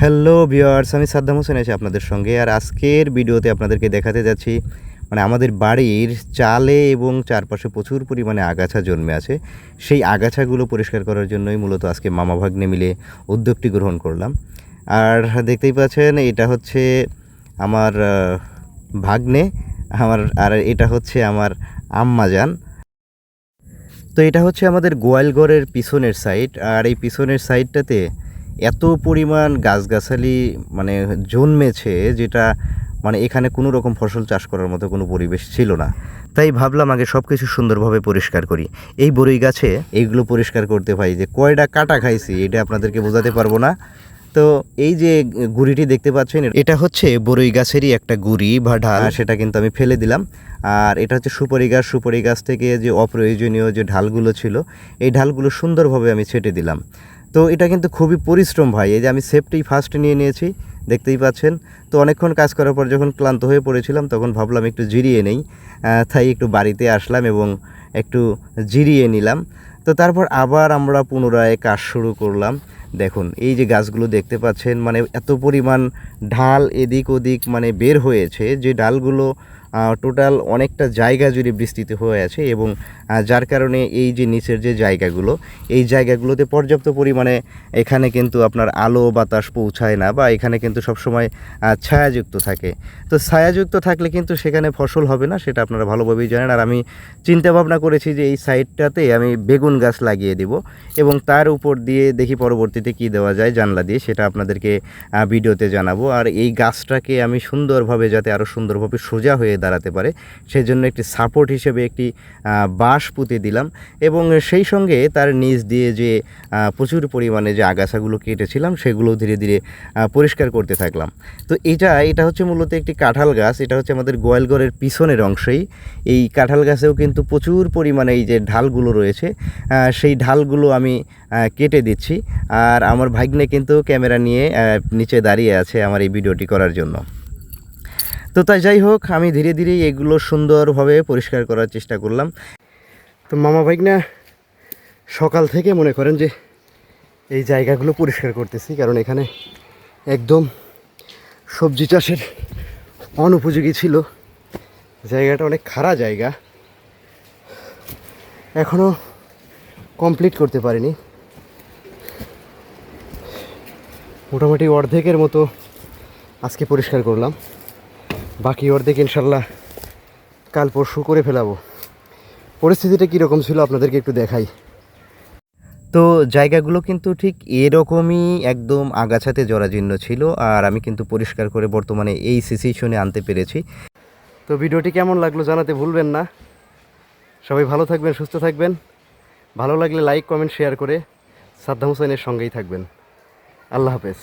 Hello viewers আমি সাদ্দাম হোসেন আছি আপনাদের সঙ্গে। আর আজকের ভিডিওতে আপনাদেরকে দেখাতে যাচ্ছি মানে আমাদের বাড়ির চালে এবং চারপাশে প্রচুর পরিমাণে আগাছা জন্মে আছে। সেই আগাছাগুলো পরিষ্কার করার জন্যই মূলত আজকে মামা ভাগ্নে মিলে উদ্যোগটি গ্রহণ করলাম। আর দেখতেই পাচ্ছেন, এটা হচ্ছে আমার ভাগ্নে, আমার, আর এটা হচ্ছে আমার আম্মাজান তো এটা হচ্ছে আমাদের গোয়ালঘরের পিছনের সাইড আর এই পিছনের সাইডটাতে এত পরিমাণ গাছগাছালি মানে জন্মেছে যেটা মানে এখানে কোনো রকম ফসল চাষ করার মতো কোনো পরিবেশ ছিল না। তাই ভাবলাম আগে সব কিছু সুন্দরভাবে পরিষ্কার করি। এই বরই গাছে এইগুলো পরিষ্কার করতে পাই যে কয়টা কাটা খাইছি, এটা আপনাদেরকে বোঝাতে পারব না। তো এই যে গুড়িটি দেখতে পাচ্ছেন, এটা হচ্ছে বরই গাছেরই একটা গুড়ি বা ঢাল। সেটা কিন্তু আমি ফেলে দিলাম। আর এটা হচ্ছে সুপারি গাছ সুপারি গাছ থেকে যে অপ্রয়োজনীয় যে ঢালগুলো ছিল, এই ঢালগুলো সুন্দরভাবে আমি ছেটে দিলাম। তো এটা কিন্তু খুবই পরিশ্রম ভাই, এই যে আমি সেফটি ফার্স্ট নিয়ে নিয়েছি, দেখতেই পাচ্ছেন। তো অনেকক্ষণ কাজ করার পর যখন ক্লান্ত হয়ে পড়েছিলাম, তখন ভাবলাম একটু জিরিয়ে নেই তাই একটু বাড়িতে আসলাম এবং একটু জিরিয়ে নিলাম। তো তারপর আবার আমরা পুনরায় কাজ শুরু করলাম। দেখুন, এই যে গাছগুলো দেখতে পাচ্ছেন মানে এত পরিমাণ ঢাল এদিক ওদিক মানে বের হয়েছে, যে ডালগুলো টোটাল অনেকটা জায়গা জুড়ে বিস্তৃত হয়ে আছে এবং যার কারণে এই যে নিচের যে জায়গাগুলো, এই জায়গাগুলোতে পর্যাপ্ত পরিমাণে এখানে কিন্তু আপনার আলো বাতাস পৌঁছায় না বা এখানে কিন্তু সবসময় ছায়াযুক্ত থাকে। তো ছায়াযুক্ত থাকলে কিন্তু সেখানে ফসল হবে না, সেটা আপনারা ভালোভাবেই জানেন। আর আমি চিন্তা ভাবনা করেছি যে এই সাইডটাতে আমি বেগুন গাছ লাগিয়ে দেব এবং তার উপর দিয়ে দেখি পরবর্তীতে কি দেওয়া যায় জানলা দিয়ে, সেটা আপনাদেরকে ভিডিওতে জানাব। আর এই গাছটাকে আমি সুন্দরভাবে, যাতে আরও সুন্দরভাবে সোজা হয়ে দাঁড়াতে পারে। সেজন্য একটি সাপোর্ট হিসেবে একটি বাঁশ পুঁতে দিলাম। এবং সেই সঙ্গে তার নিচ দিয়ে যে প্রচুর পরিমাণে যে আগাছাগুলো কেটেছিলাম, সেগুলো ধীরে ধীরে পরিষ্কার করতে থাকলাম। তো এটা এটা হচ্ছে মূলত একটি কাঁঠাল গাছ। এটা হচ্ছে আমাদের গোয়ালঘরের পিছনের অংশেই। এই কাঁঠাল গাছেও কিন্তু প্রচুর পরিমাণে এই যে ঢালগুলো রয়েছে সেই ঢালগুলো আমি কেটে দিচ্ছি। আর আমার ভাগ্নে কিন্তু ক্যামেরা নিয়ে নিচে দাঁড়িয়ে আছে আমার এই ভিডিওটি করার জন্য। তো তাই যাই হোক, আমি ধীরে ধীরে এগুলো সুন্দরভাবে পরিষ্কার করার চেষ্টা করলাম। তো মামা ভাইগনা, সকাল থেকে মনে করেন যে এই জায়গাগুলো পরিষ্কার করতেছি, কারণ এখানে একদম সবজি চাষের অনুপযোগী ছিল। জায়গাটা অনেক খারা জায়গা। এখনও কমপ্লিট করতে পারিনি। মোটামুটি অর্ধেকের মতো আজকে পরিষ্কার করলাম। বাকি অর্ধেক ইনশাল্লাহ কাল পরশু করে ফেলাবো। পরিস্থিতিটা কীরকম ছিল আপনাদেরকে একটু দেখাই। তো জায়গাগুলো কিন্তু ঠিক এরকমই একদম আগাছাতে জরাজীর্ণ ছিল আর আমি কিন্তু পরিষ্কার করে বর্তমানে এই সিচুয়েশনে আনতে পেরেছি। তো ভিডিওটি কেমন লাগল জানাতে ভুলবেন না। সবাই ভালো থাকবেন সুস্থ থাকবেন। ভালো লাগলে লাইক কমেন্ট শেয়ার করে সাদ্দাম হোসেনের সঙ্গেই থাকবেন। আল্লাহ হাফেজ।